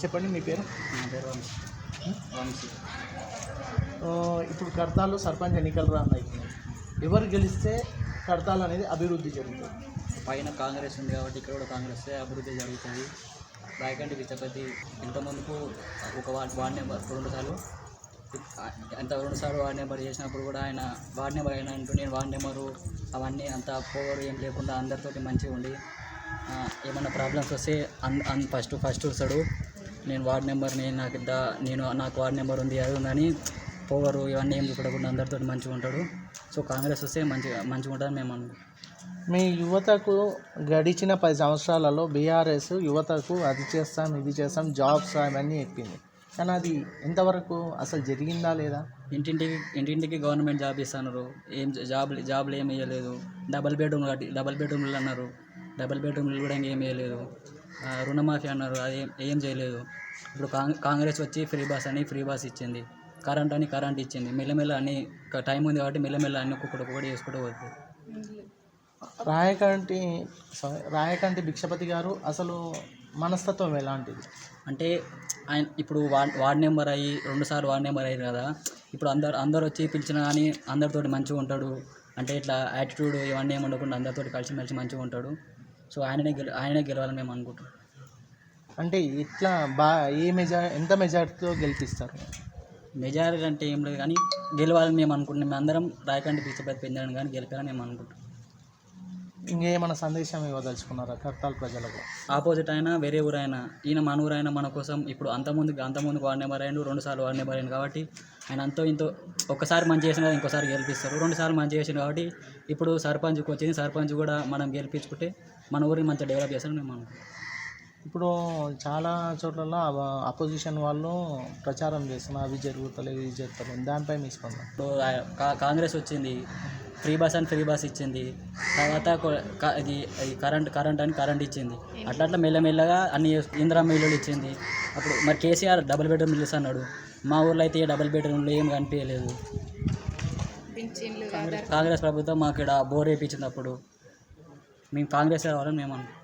చెప్పండి మీ పేరు? నా పేరు వంశీ వంశీ ఆ, ఇప్పుడు కడతాలు సర్పంచ్ ఎన్నికలు రాన్నాయి ఎవరు గెలిస్తే కడతాలు అనేది అభివృద్ధి జరుగుతుంది? పైన కాంగ్రెస్ ఉంది కాబట్టి ఇక్కడ కూడా కాంగ్రెస్ అభివృద్ధి జరుగుతుంది. రాయకంటి విచ్చపతి ఇంతకుముందుకు ఒక వార్డ్ వార్డ్ నెంబర్ రెండు సార్లు. అంత రెండు సార్లు వార్డ్ నెంబర్ చేసినప్పుడు కూడా ఆయన వార్డ్ నెంబర్ అయినా అంటూ నేను వార్డ్ నెంబరు అవన్నీ అంత పోవర్ ఏం లేకుండా అందరితోటి మంచిగా ఉండి ఆ, ఏమన్నా ప్రాబ్లమ్స్ వస్తే అన్ అన్ ఫస్ట్ ఫస్ట్ వస్తాడు నేను వార్డ్ నెంబర్ని నాకు ఇంత నేను నాకు వార్డ్ నెంబర్ ఉంది అది ఉందని పోవరు ఇవన్నీ ఏం చూపడకుండా అందరితో మంచిగా ఉంటాడు. సో కాంగ్రెస్ వస్తే మంచిగా మంచిగా ఉంటుందని మేము మీ యువతకు గడిచిన పది సంవత్సరాలలో బీఆర్ఎస్ యువతకు అది చేస్తాం ఇది చేస్తాం జాబ్స్ అవన్నీ చెప్పింది. కానీ అది ఎంతవరకు అసలు జరిగిందా లేదా? ఇంటింటికి ఇంటింటికి గవర్నమెంట్ జాబ్ ఇస్తున్నారు. ఏం జాబ్ జాబ్లు ఏమి వేయలేదు డబల్ బెడ్రూమ్ డబల్ బెడ్రూమ్లు అన్నారు. డబల్ బెడ్రూమ్లు కూడా ఏం వేయలేదు ఆ, రుణమాఫీ అన్నారు. అది ఏం- చేయలేదు. ఇప్పుడు కాంగ్ కాంగ్రెస్ వచ్చి ఫ్రీ బస్ అని ఫ్రీ బస్ ఇచ్చింది. కరెంట్ అని కరెంట్ ఇచ్చింది. మెల్లమెల్ల అన్ని ఒక టైం ఉంది కాబట్టి మెల్లమెల్ల అన్ని ఒక్కొక్కటి ఒక్కొక్కటి చేసుకుంటూ పోతుంది. రాయకంటి సారీ రాయకంటి భిక్షపతి గారు అసలు మనస్తత్వం ఎలాంటిది? అంటే ఆయన ఇప్పుడు వార్డ్ వార్డ్ నెంబర్ అయ్యి రెండుసార్లు వార్డ్ నెంబర్ అయ్యారు కదా. ఇప్పుడు అందరు అందరు వచ్చి పిలిచినా కానీ అందరితోటి మంచిగా ఉంటాడు. అంటే ఇట్లా యాటిట్యూడ్ ఇవన్నీ ఏమి ఉండకుండా అందరితోటి కలిసిమెలిసి మంచిగా ఉంటాడు. సో ఆయననే గెల ఆయననే గెలవాలని మేము అనుకుంటున్నాం. అంటే ఇట్లా బా ఏ మెజా ఎంత మెజార్టీతో గెలిపిస్తారు? మెజారిటీ అంటే ఏం లేదు కానీ గెలవాలని మేము అనుకుంటున్నాం. మేము అందరం రాయకండి పిచ్చపతి పెంచడం కానీ గెలిపాలని మేము అనుకుంటున్నాం. ఇంకేమైనా సందేశం ఇవ్వదలుచుకున్నారా కర్తాల ప్రజలకు? ఆపోజిట్ అయినా వేరే ఊరైనా ఈయన మన ఊరైనా మన కోసం ఇప్పుడు అంతకుముందు అంతకుముందు వాడినే నెంబర్ అయ్యిండు రెండు సార్లు వార్డ్ నెంబర్ కాబట్టి ఆయన అంతో ఇంతో ఒక్కసారి మంచి చేసిన కదా ఇంకోసారి గెలిపిస్తారు. రెండు సార్లు మంచి చేసిన కాబట్టి ఇప్పుడు సర్పంచ్కి వచ్చింది సర్పంచ్ కూడా మనం గెలిపించుకుంటే మన ఊరిని మంచిగా డెవలప్ చేస్తారని మేము అనుకుంటున్నాం ఇప్పుడు చాలా చోట్ల అపోజిషన్ వాళ్ళు ప్రచారం చేస్తున్నారు. అవి జరుగుతలేవు ఇవి జరుగుతలేవు దానిపై మీ స్పందన? ఇప్పుడు కాంగ్రెస్ వచ్చింది. ఫ్రీ బస్ అని ఫ్రీ బస్ ఇచ్చింది. తర్వాత ఇది ఇది కరెంట్ కరెంట్ అని కరెంట్ ఇచ్చింది. అట్లా అట్లా మెల్లమెల్లగా అన్ని ఇందిరమ్మ ఇల్లులు ఇచ్చింది. అప్పుడు మరి కేసీఆర్ డబుల్ బెడ్రూమ్ ఇల్లు అన్నాడు. మా ఊర్లో అయితే ఏ డబుల్ బెడ్రూమ్లు ఏం కనిపించలేదు. కాంగ్రెస్ కాంగ్రెస్ ప్రభుత్వం మాకు ఇక్కడ బోర్ వేయించింది అప్పుడు మేము కాంగ్రెస్ రావాలని మేము అనుకుంటున్నాం